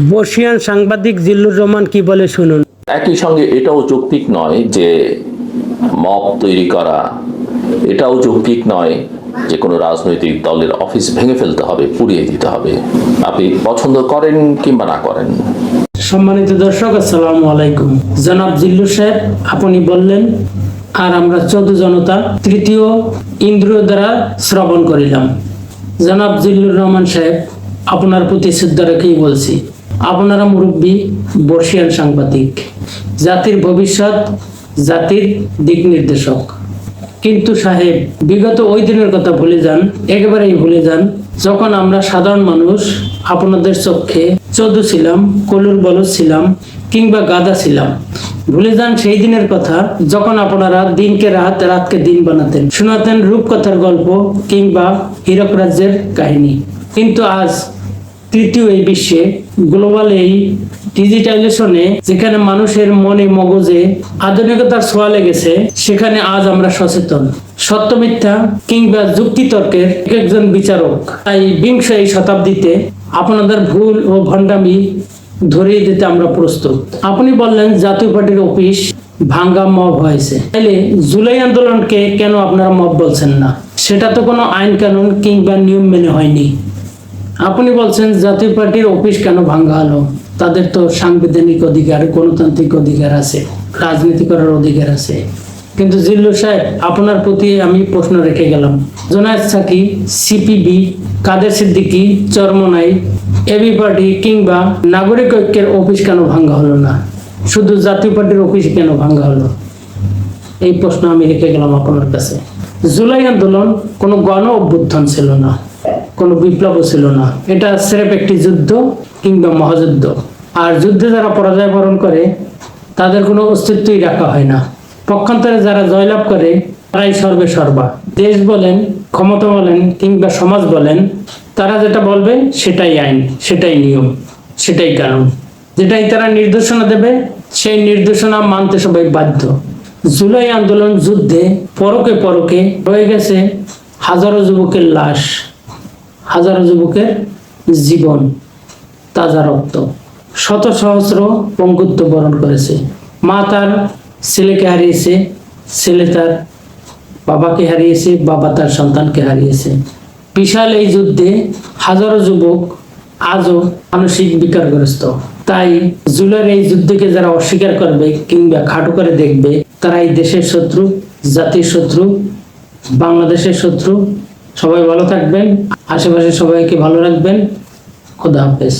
বর্ষিয়ান সাংবাদিক জিল্লুর রহমান কি বলে শুনুন? একই সঙ্গে এটাও যৌক্তিক নয় যে মব তৈরি করা এটাও যৌক্তিক নয় যে কোনো রাজনৈতিক দলের অফিস ভেঙে ফেলতে হবে পুড়িয়ে দিতে হবে। আপনি পছন্দ করেন কিংবা না করেন। সম্মানিত দর্শক আসসালামু আলাইকুম। জনাব জিল্লুর সাহেব আপনি বললেন আর আমরা চৌদ্দ জনতা তৃতীয় ইন্দ্রিয় দ্বারা শ্রবণ করিলাম। জনাব জিল্লুর রহমান সাহেব আপনার প্রতি শ্রদ্ধা রেখেই বলছি আপনারা মুরব্বী, বর্ষিয়ান সাংবাদিক, জাতির ভবিষ্যৎ, জাতির দিক নির্দেশক। কিন্তু সাহেব, বিগত ওই দিনের কথা ভুলে যান, একেবারেই ভুলে যান, যখন আমরা সাধারণ মানুষ, আপনাদের চোখে চোদ্দ ছিলাম, কলুর বলদ ছিলাম, কিংবা গাদা ছিলাম। ভুলে যান সেই দিনের কথা, যখন আপনারা দিনকে রাত, রাতকে দিন বানাতেন, শোনাতেন রূপকথার গল্প কিংবা হীরক রাজ্যের কাহিনী। কিন্তু আজ তৃতীয় এই বিশ্বে গ্লোবাল এই ডিজিটাইজেশনে যেখানে মানুষের মনে মগজে আধুনিকতার ছোঁয়া লেগেছে, সেখানে আজ আমরা সচেতন। সত্য মিথ্যা কিংবা যুক্তিতর্কের এক একজন বিচারক। তাই বিংশ এই শতাব্দীতে আপনাদের ভুল ও ভণ্ডামি ধরিয়ে দিতে আমরা প্রস্তুত। আপনি বললেন জাতীয় পার্টির অফিস ভাঙ্গা মব হয়েছে। তাইলে জুলাই আন্দোলনকে কেন আপনারা মব বলছেন না? সেটা তো কোনো আইন কানুন কিংবা নিয়ম মেনে হয়নি। আপনি বলছেন জাতীয় পার্টির অফিস কেন ভাঙ্গা হলো? তাদের তো সাংবিধানিক অধিকার, গণতান্ত্রিক অধিকার আছে, রাজনীতি করার অধিকার আছে। কিন্তু জিল্লু সাহেব, আপনার প্রতি আমি প্রশ্ন রেখে গেলাম। Zonayed Saki CPB Kader Siddiqui, Charmonai AB party কিংবা নাগরিক ঐক্যের অফিস কেন ভাঙ্গা হলো না? শুধু জাতীয় পার্টির অফিস কেন ভাঙ্গা হলো? এই প্রশ্ন আমি রেখে গেলাম আপনার কাছে। জুলাই আন্দোলন কোনো গণ অভ্যুত্থান ছিল না। কোনো বিপ্লব ছিল না। এটা স্রেফ একটি যুদ্ধ কিংবা মহাযুদ্ধ। আর যুদ্ধে যারা পরাজয় বরণ করে, তাদের কোনো অস্তিত্বই রাখা হয় না। পক্ষান্তরে যারা জয়লাভ করে, তারাই সর্বে সর্বা। দেশ বলেন, ক্ষমতা বলেন কিংবা সমাজ বলেন, তারা যেটা বলবে সেটাই আইন, সেটাই নিয়ম, সেটাই কারণ যেটাই তারা নির্দেশনা দেবে, সেই নির্দেশনা মানতে সবাই বাধ্য। জুলাই আন্দোলন যুদ্ধে পরকে পরকে রয়ে গেছে হাজারো যুবকের লাশ। হাজারো যুবকের জীবন তাজা রক্ত। শত সহস্র পঙ্গুত্ব বরণ করেছে। মা তার ছেলেকে হারিয়েছে, ছেলে তার বাবাকে হারিয়েছে, বাবা তার সন্তানকে হারিয়েছে। বিশাল এই যুদ্ধে হাজারো যুবক আজও মানসিক বিকারগ্রস্ত। তাই জুলাইয়ের এই যুদ্ধকে যারা অস্বীকার করবে কিংবা খাটো করে দেখবে, তারা এই দেশের শত্রু, জাতির শত্রু, বাংলাদেশের শত্রু সবাই ভালো থাকবেন আশেপাশে সবাইকে ভালো রাখবেন খোদা হাফেজ।